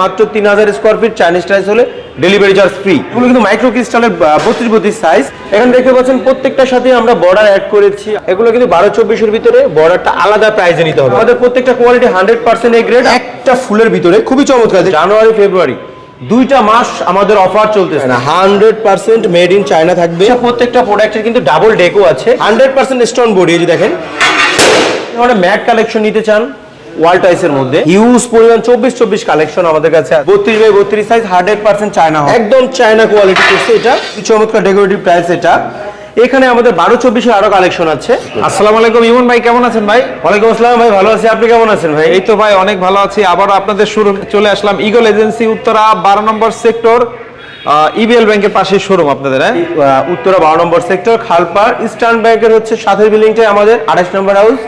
মাত্র তিন হাজার স্কোয়ার ফিট চাইনিজ টাইস হলে ডেলিভারি চার্জ ফ্রি এগুলো কিন্তু মাইক্রো ক্রিস্টালের বত্রিশ বত্রিশ সাইজ এখানে দেখতে পাচ্ছেন প্রত্যেকটার সাথে আমরা বর্ডার অ্যাড করেছি। এগুলো কিন্তু বারো চব্বিশের ভিতরে বর্ডারটা আলাদা প্রাইজে নিতে হবে। আমাদের প্রত্যেকটা quality hundred percent A grade একটা ফুলের ভিতরে খুবই চমৎকার। জানুয়ারি ফেব্রুয়ারি। দুইটা মাস আমাদের অফার চলতেছে। না hundred percent made in China থাকবে। প্রত্যেকটা প্রোডাক্টের কিন্তু ডাবল ডেকো আছে। হান্ড্রেড পার্সেন্ট স্টোন বডি যে দেখেন। আমরা ম্যাট কালেকশন নিতে চান ওয়াল টাইসের মধ্যে। ইউজ পরিমাণ চব্বিশ চব্বিশ কালেকশন আমাদের কাছে বত্রিশ বাই বত্রিশ সাইজ হান্ড্রেড পার্সেন্ট চায়না একদম চায়না কোয়ালিটি করছে এটা। চমৎকার ডেকোরেটিভ প্রাইস এটা। এখানে আমাদের বারো চব্বিশের আরও কালেকশন আছে। আসসালামু আলাইকুম ইমন ভাই কেমন আছেন ভাই? ওয়ালাইকুম আসসালাম ভাই ভালো আছি। আপনি কেমন আছেন ভাই? এই তো ভাই অনেক ভালো আছি। আবার আপনাদের শুরু চলে আসলাম। ইগল এজেন্সি উত্তরা বারো নম্বর সেক্টর ইবিএল ব্যাংকের পাশে শোরুম আপনাদের হ্যাঁ? উত্তরা বারো নম্বর সেক্টর খালপার ইস্টার্ন ব্যাংকের হচ্ছে সাথের বিল্ডিংটাই আমাদের আঠাশ নম্বর হাউস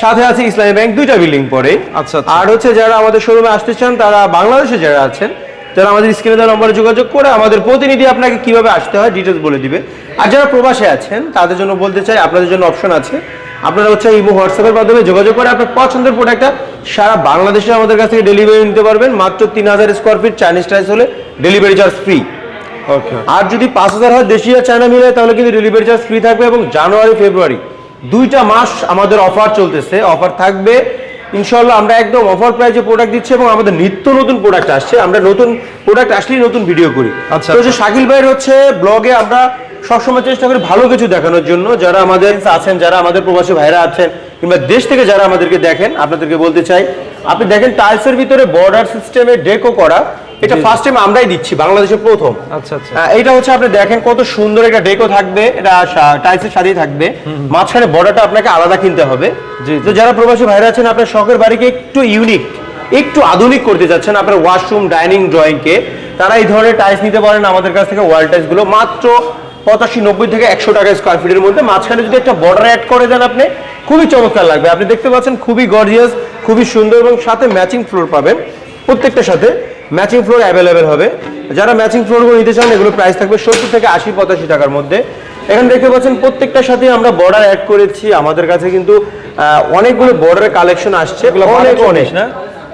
সাথে আছে ইসলামী ব্যাংক দুইটা বিল্ডিং পরে। আচ্ছা, আচ্ছা। আর হচ্ছে যারা আমাদের শোরুমে আসতে চান তারা বাংলাদেশে যারা আছেন যারা আমাদের স্ক্রিনে দেওয়া নম্বরে যোগাযোগ করে আমাদের প্রতিনিধি আপনাকে কীভাবে আসতে হয় ডিটেলস বলে দিবে। আর যারা প্রবাসে আছেন তাদের জন্য বলতে চাই আপনাদের জন্য অপশন আছে। আপনারা হচ্ছে ইমো হোয়াটসঅ্যাপের মাধ্যমে যোগাযোগ করে আপনার পছন্দের প্রোডাক্টটা সারা বাংলাদেশে আমাদের কাছ থেকে ডেলিভারি নিতে পারবেন। মাত্র তিন হাজার স্কোয়ার ফিট চাইনিজ টাইস হলে ডেলিভারি চার্জ ফ্রি ওকে আর যদি পাঁচ হাজার হয় দেশি আর চায়না মিলে তাহলে কিন্তু ডেলিভারি চার্জ ফ্রি থাকবে এবং জানুয়ারি ফেব্রুয়ারি। দুইটা মাস আমাদের অফার চলতেছে অফার থাকবে। ইনশাল্লাহ আমরা একদম অফার প্রাইজে প্রোডাক্ট দিচ্ছি এবং আমাদের নিত্য নতুন প্রোডাক্ট আসছে। আমরা নতুন প্রোডাক্ট আসলেই নতুন ভিডিও করি। আচ্ছা, তো যে। শাকিল ভাইয়ের হচ্ছে ব্লগে আমরা সবসময় চেষ্টা করি ভালো কিছু দেখানোর জন্য। যারা আমাদের আছেন যারা আমাদের প্রবাসী ভাইরা আছেন কিংবা দেশ থেকে যারা আমাদেরকে দেখেন আপনাদেরকে বলতে চাই আপনি দেখেন টাইলসের ভিতরে বর্ডার সিস্টেমে ডেকো করা। এটা ফার্স্ট টাইম আমরাই দিচ্ছি বাংলাদেশের প্রথম। আচ্ছা আচ্ছা। এইটা হচ্ছে আপনি দেখেন কত সুন্দর একটা ডেকো থাকবে এটা টাইলসের সাথেই থাকবে। মাঝখানে বর্ডারটা আপনাকে আলাদা কিনতে হবে। তো যারা প্রবাসী ভাইরা আছেন আপনার শখের বাড়িকে একটু ইউনিক একটু আধুনিক করতে যাচ্ছেন আপনার ওয়াশরুম ডাইনিং ড্রয়িংকে তারা এই ধরনের টাইলস নিতে পারেন আমাদের কাছ থেকে ওয়াল টাইলসগুলো। মাত্র পঁচাশি নব্বই থেকে একশো টাকা স্কোয়ার ফিটের মধ্যে। মাঝখানে যদি একটা বর্ডার অ্যাড করে দেন আপনি খুবই চমৎকার লাগবে। আপনি দেখতে পাচ্ছেন খুবই গর্জিয়াস খুবই সুন্দর এবং সাথে ম্যাচিং ফ্লোর পাবেন। প্রত্যেকটার সাথে ম্যাচিং ফ্লোর অ্যাভেলেবেল হবে। যারা ম্যাচিং ফ্লোরগুলো নিতে চান এগুলো প্রাইস থাকবে সত্তর থেকে আশি পঁচাশি টাকার মধ্যে। এখানে দেখতে পাচ্ছেন প্রত্যেকটার সাথে আমরা বর্ডার অ্যাড করেছি। আমাদের কাছে কিন্তু অনেকগুলো বর্ডারের কালেকশন আসছে। অনেক অনেক। না?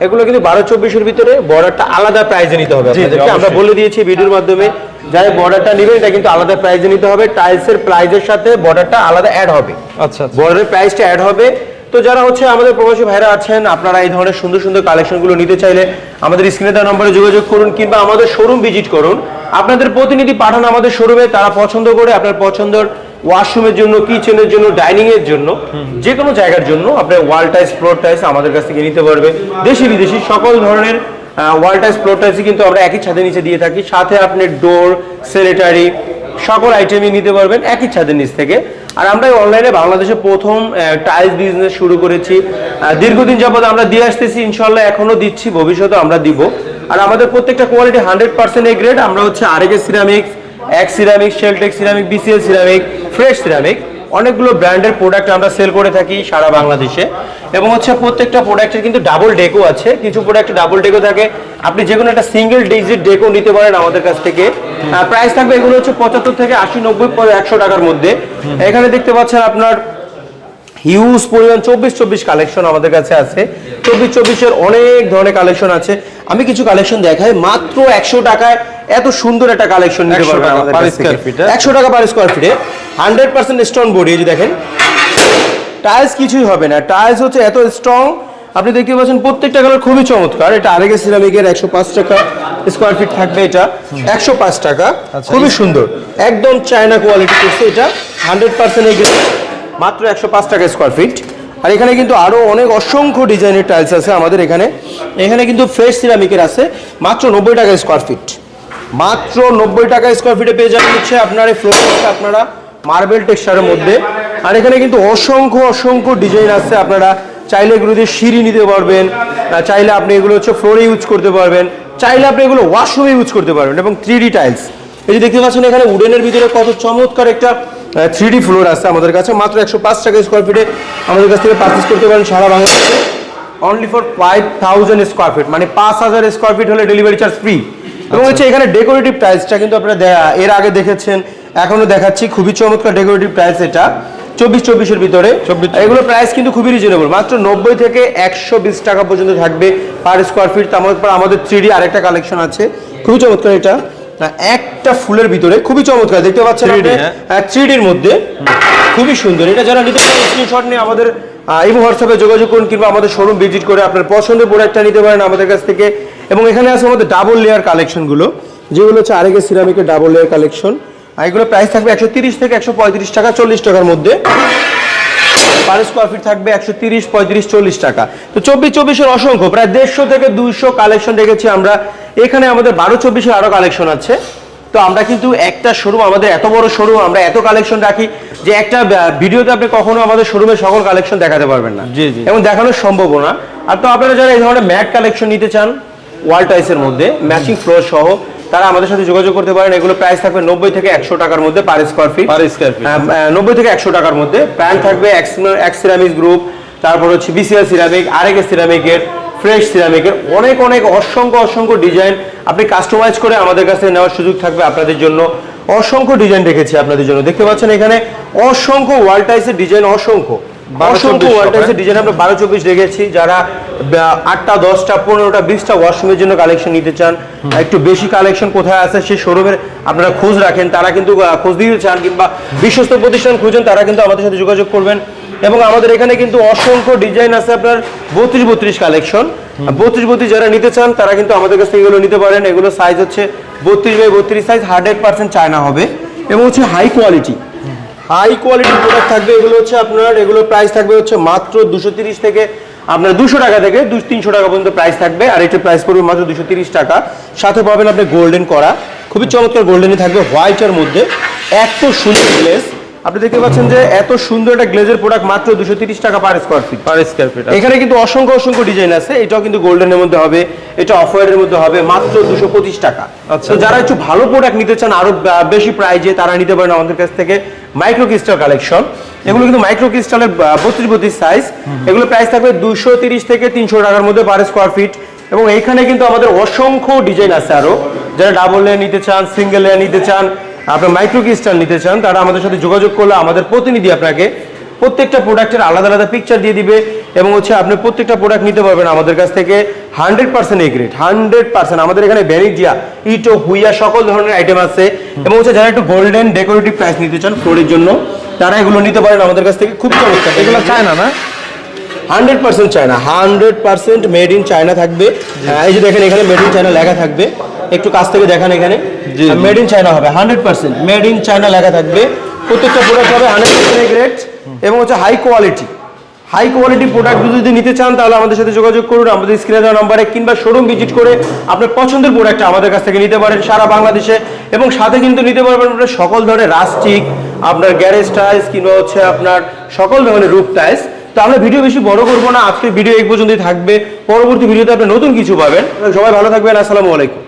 এগুলো কিন্তু বারো চব্বিশের ভিতরে বর্ডারটা আলাদা প্রাইজে নিতে হবে আপনাদেরকে। আমরা বলে দিয়েছি ভিডিওর মাধ্যমে যাই বর্ডারটা নেবেন এটা কিন্তু আলাদা প্রাইজে নিতে হবে। টাইলসের প্রাইজের সাথে বর্ডারটা আলাদা অ্যাড হবে। আচ্ছা আচ্ছা। বর্ডারের প্রাইসটা অ্যাড হবে। তো যারা হচ্ছে আমাদের প্রবাসী ভাইরা আছেন, আপনারা এই ধরনের সুন্দর সুন্দর কালেকশনগুলো নিতে চাইলে আমাদের স্ক্রিনে দেওয়া নম্বরে যোগাযোগ করুন কিংবা আমাদের শোরুম ভিজিট করুন। আপনাদের প্রতিনিধি পাঠান আমাদের শোরুমে তারা পছন্দ করে আপনার পছন্দের ওয়াশরুমের জন্য কিচেনের জন্য ডাইনিং এর জন্য যে কোনো জায়গার জন্য আপনার ওয়াল টাইস ফ্লোর টাইস আমাদের কাছ থেকে নিতে পারবে দেশি বিদেশি সকল ধরনের ওয়াল টাইস ফ্লোর টাইসই কিন্তু আমরা একই ছাদের নিচে দিয়ে থাকি। সাথে আপনি ডোর সেনেটারি সকল আইটেমই নিতে পারবেন, একই ছাদের নিচ থেকে। আর আমরা অনলাইনে বাংলাদেশে প্রথম টাইলস বিজনেস শুরু করেছি। দীর্ঘদিন যাবৎ আমরা দিয়ে আসতেছি ইনশাল্লাহ এখনও দিচ্ছি ভবিষ্যতে আমরা দিব। আর আমাদের প্রত্যেকটা quality hundred percent A grade আমরা হচ্ছে আরেকে সিরামিক্স এক ceramic Sheltech ceramic BCL ceramic fresh ceramic অনেকগুলো ব্র্যান্ডের প্রোডাক্ট আমরা সেল করে থাকি সারা বাংলাদেশে। এবং হচ্ছে প্রত্যেকটা প্রোডাক্টের কিন্তু ডাবল ডেকো আছে। কিছু প্রোডাক্টে ডাবল ডেকো থাকে। আপনি যে কোনো একটা সিঙ্গেল ডিজিট ডেকো নিতে পারেন আমাদের কাছ থেকে। প্রাইস থাকবে এগুলো হচ্ছে পঁচাত্তর থেকে আশি নব্বই একশো টাকার মধ্যে। এখানে দেখতে পাচ্ছেন আপনার হিউজ পরিমাণ চব্বিশ চব্বিশ কালেকশন আমাদের কাছে আছে। চব্বিশ চব্বিশের অনেক ধরনের কালেকশন আছে। আমি কিছু কালেকশন দেখাই মাত্র একশো টাকায় এত সুন্দর একটা কালেকশন নিতে 100 পারবেন হ্যাঁ? একশো টাকা পার স্কোয়ার ফিটে হান্ড্রেড পার্সেন্ট স্টোন বডি এই যে দেখেন। টাইলস কিছুই হবে না। টাইলস হচ্ছে এত স্ট্রং আপনি দেখতে পাচ্ছেন প্রত্যেকটা কালার খুবই চমৎকার। এটা আরেকে সিরামিকের একশো পাঁচ টাকা স্কোয়ার ফিট থাকবে এটা। একশো পাঁচ টাকা। আচ্ছা, খুবই সুন্দর। একদম চায়না কোয়ালিটি করছে এটা। হান্ড্রেড পার্সেন্ট মাত্র একশো পাঁচ টাকা স্কোয়ার ফিট আর এখানে কিন্তু আরও অনেক অসংখ্য ডিজাইনের টাইলস আছে আমাদের এখানে। এখানে কিন্তু ফ্রেশ সিরামিকের আছে মাত্র নব্বই টাকা স্কোয়ার ফিট মাত্র নব্বই টাকা স্কোয়ার ফিটে পেয়ে যাবেন হচ্ছে আপনার এই ফ্লোর আপনারা মার্বেল টেক্সচারের মধ্যে। আর এখানে কিন্তু অসংখ্য অসংখ্য ডিজাইন আছে। আপনারা চাইলে এগুলো দিয়ে সিঁড়ি নিতে পারবেন চাইলে আপনি এগুলো হচ্ছে ফ্লোরে ইউজ করতে পারবেন চাইলে আপনি এগুলো ওয়াশরুমে ইউজ করতে পারবেন এবং থ্রি ডি টাইলস। এই যে দেখতে পাচ্ছেন এখানে উডেনের ভিতরে কত চমৎকার একটা থ্রি ফ্লোর আছে আমাদের কাছে। মাত্র একশো পাঁচ টাকা স্কোয়ার ফিটে আমাদের কাছ থেকে পারচেস করতে পারেন সারা বাংলাদেশে। Only for five thousand square feet মানে পাঁচ হাজার স্কোয়ার ফিট হলে ডেলিভারি চার্জ ফ্রি এবং হচ্ছে এখানে ডেকোরেটিভ টাইলসটা কিন্তু আপনারা এর আগে দেখেছেন এখনও দেখাচ্ছি খুবই চমৎকার ডেকোরেটিভ প্রাইস এটা। চব্বিশ চব্বিশের ভিতরে। 24 এগুলো প্রাইস কিন্তু খুবই রিজনেবল মাত্র নব্বই থেকে একশো বিশ টাকা পর্যন্ত থাকবে পার স্কোয়ার ফিট তারপর আমাদের থ্রি আরেকটা কালেকশন আছে। খুবই চমৎকার এটা। একটা ফুলের ভিতরে খুবই চমৎকার। দেখতে পাচ্ছেন 3D হ্যাঁ। থ্রি ডির মধ্যে। খুবই সুন্দর। এটা যারা নিতে চান স্ক্রিনশট নিয়ে আমাদের এই হোয়াটসঅ্যাপে যোগাযোগ করুন কিংবা আমাদের শোরুম ভিজিট করে আপনার পছন্দের প্রোডাক্টটা নিতে পারেন আমাদের কাছ থেকে। এবং এখানে আছে আমাদের ডাবল লেয়ার কালেকশনগুলো যেগুলো হচ্ছে আরেকের সিরামিকের ডাবল লেয়ার কালেকশন আর এগুলো প্রাইস থাকবে একশো তিরিশ থেকে একশো পঁয়ত্রিশ টাকা চল্লিশ টাকার মধ্যে। পার স্কোয়ার ফিট থাকবে একশো তিরিশ পঁয়ত্রিশ চল্লিশ টাকা। তো চব্বিশ চব্বিশের অসংখ্য প্রায় দেড়শো থেকে দুইশো কালেকশন রেখেছি আমরা। এখানে আমাদের বারো চব্বিশের আরও কালেকশন আছে। তো আমরা কিন্তু একটা শোরুম আমাদের এত বড় শোরুম আমরা এত কালেকশন রাখি যে একটা ভিডিওতে আপনি কখনো আমাদের শোরুমের সকল কালেকশন দেখাতে পারবেন না। জি, জি। এবং দেখানো সম্ভব না। আর তো আপনারা যারা এই ধরনের ম্যাট কালেকশন নিতে চান ওয়াল টাইসের মধ্যে ম্যাচিং ফ্লোর সহ তারা আমাদের সাথে যোগাযোগ করতে পারেন। এগুলো প্রাইস থাকবে নব্বই থেকে একশো টাকার মধ্যে per square feet per square feet। নব্বই থেকে একশো টাকার মধ্যে। প্যান্ট থাকবে এক্স সিরামিক গ্রুপ তারপর হচ্ছে বিসিএল সিরামিক আরেক সিরামিকের ফ্রেশ সিরামিকের অনেক অনেক অসংখ্য অসংখ্য ডিজাইন আপনি কাস্টমাইজ করে আমাদের কাছে নেওয়ার সুযোগ থাকবে আপনাদের জন্য। অসংখ্য ডিজাইন রেখেছি আপনাদের জন্য। দেখতে পাচ্ছেন এখানে অসংখ্য ওয়াল টাইসের ডিজাইন অসংখ্য। অসংখ্য ওয়াল টাইসের ডিজাইন আমরা বারো চব্বিশ রেখেছি। যারা আটটা দশটা পনেরোটা বিশটা ওয়াশরুমের জন্য কালেকশন নিতে চান একটু বেশি কালেকশন কোথায় আছে সেই শোরুমের আপনারা খোঁজ রাখেন তারা কিন্তু খোঁজ দিতে চান কিংবা বিশ্বস্ত প্রতিষ্ঠান খুঁজেন তারা কিন্তু আমাদের সাথে যোগাযোগ করবেন। এবং আমাদের এখানে কিন্তু অসংখ্য ডিজাইন আছে আপনার বত্রিশ বত্রিশ কালেকশন বত্রিশ বত্রিশ যারা নিতে চান তারা কিন্তু আমাদের কাছ এগুলো নিতে পারেন। এগুলো সাইজ হচ্ছে বত্রিশ বাই বত্রিশ সাইজ হান্ড্রেড পার্সেন্ট চায়না হবে। এবং হচ্ছে হাই কোয়ালিটি হাই কোয়ালিটির প্রোডাক্ট থাকবে এগুলো হচ্ছে আপনার এগুলো প্রাইস থাকবে হচ্ছে মাত্র দুশো তিরিশ থেকে আপনার দুশো টাকা থেকে দু তিনশো টাকা পর্যন্ত প্রাইস থাকবে, আর এটার প্রাইস পড়বে মাত্র দুশো তিরিশ টাকা। সাথে পাবেন আপনি গোল্ডেন করা। খুবই চমৎকার গোল্ডেনই থাকবে হোয়াইটের মধ্যে। এত সুন্দর গ্লেজ আপনি দেখতে পাচ্ছেন যে এত সুন্দর একটা গ্লেজের প্রোডাক্ট মাত্র দুশো তিরিশ টাকা per square feet per square feet এখানে কিন্তু অসংখ্য অসংখ্য ডিজাইন আছে। এটাও কিন্তু গোল্ডেনের মধ্যে হবে এটা অফ হোয়াইটের মধ্যে হবে মাত্র দুশো পঁচিশ টাকা। আচ্ছা। তো যারা একটু ভালো প্রোডাক্ট নিতে চান আরও বেশি প্রাইজে তারা নিতে পারেন আমাদের কাছ থেকে মাইক্রো ক্রিস্টাল কালেকশন এগুলো কিন্তু মাইক্রো ক্রিস্টালের বত্রিশ বত্রিশ সাইজ এগুলো প্রাইস থাকবে দুশো তিরিশ থেকে তিনশো টাকার মধ্যে পার স্কোয়ার ফিট এবং এইখানে কিন্তু আমাদের অসংখ্য ডিজাইন আছে আরও। যারা ডাবল লেয়ার নিতে চান সিঙ্গেল লেয়ার নিতে চান আপনার মাইক্রো ক্রিস্টাল নিতে চান তারা আমাদের সাথে যোগাযোগ করলে আমাদের প্রতিনিধি আপনাকে প্রত্যেকটা প্রোডাক্টের আলাদা আলাদা পিকচার দিয়ে দিবে এবং হচ্ছে আপনি প্রত্যেকটা প্রোডাক্ট নিতে পারবেন আমাদের কাছ থেকে hundred percent A grade hundred percent আমাদের এখানে ভ্যানিজিয়া ইটো হুইয়া সকল ধরনের আইটেম আছে। এবং হচ্ছে যারা একটু গোল্ডেন ডেকোরেটিভ প্রাইস নিতে চান ফ্লোরের জন্য তারা এগুলো নিতে পারেন আমাদের কাছ থেকে। খুব চমৎকার। এগুলো চায়না না? না hundred percent China hundred percent made in China থাকবে এই যে দেখেন এখানে মেড ইন চায়না লেখা থাকবে। একটু কাছ থেকে দেখান এখানে। মেড ইন চায়না হবে hundred percent made in China লেখা থাকবে। প্রত্যেকটা প্রোডাক্ট হবে হান্ড্রেড পার্সেন্ট গ্রেড এবং হচ্ছে high quality high quality product যদি নিতে চান তাহলে আমাদের সাথে যোগাযোগ করুন। আমাদের স্ক্রিনে দেওয়া নম্বরে কিংবা শোরুম ভিজিট করে আপনার পছন্দের প্রোডাক্ট আমাদের কাছ থেকে নিতে পারেন সারা বাংলাদেশে। এবং সাথে কিন্তু নিতে পারবেন আপনার সকল ধরনের রাস্টিক আপনার গ্যারেজ টাইলস কিংবা হচ্ছে আপনার সকল ধরনের রূপ টাইলস তো আমরা ভিডিও বেশি বড় করব না। আজকের ভিডিও এই পর্যন্তই থাকবে। পরবর্তী ভিডিওতে আপনি নতুন কিছু পাবেন। সবাই ভালো থাকবেন। আসসালামু আলাইকুম।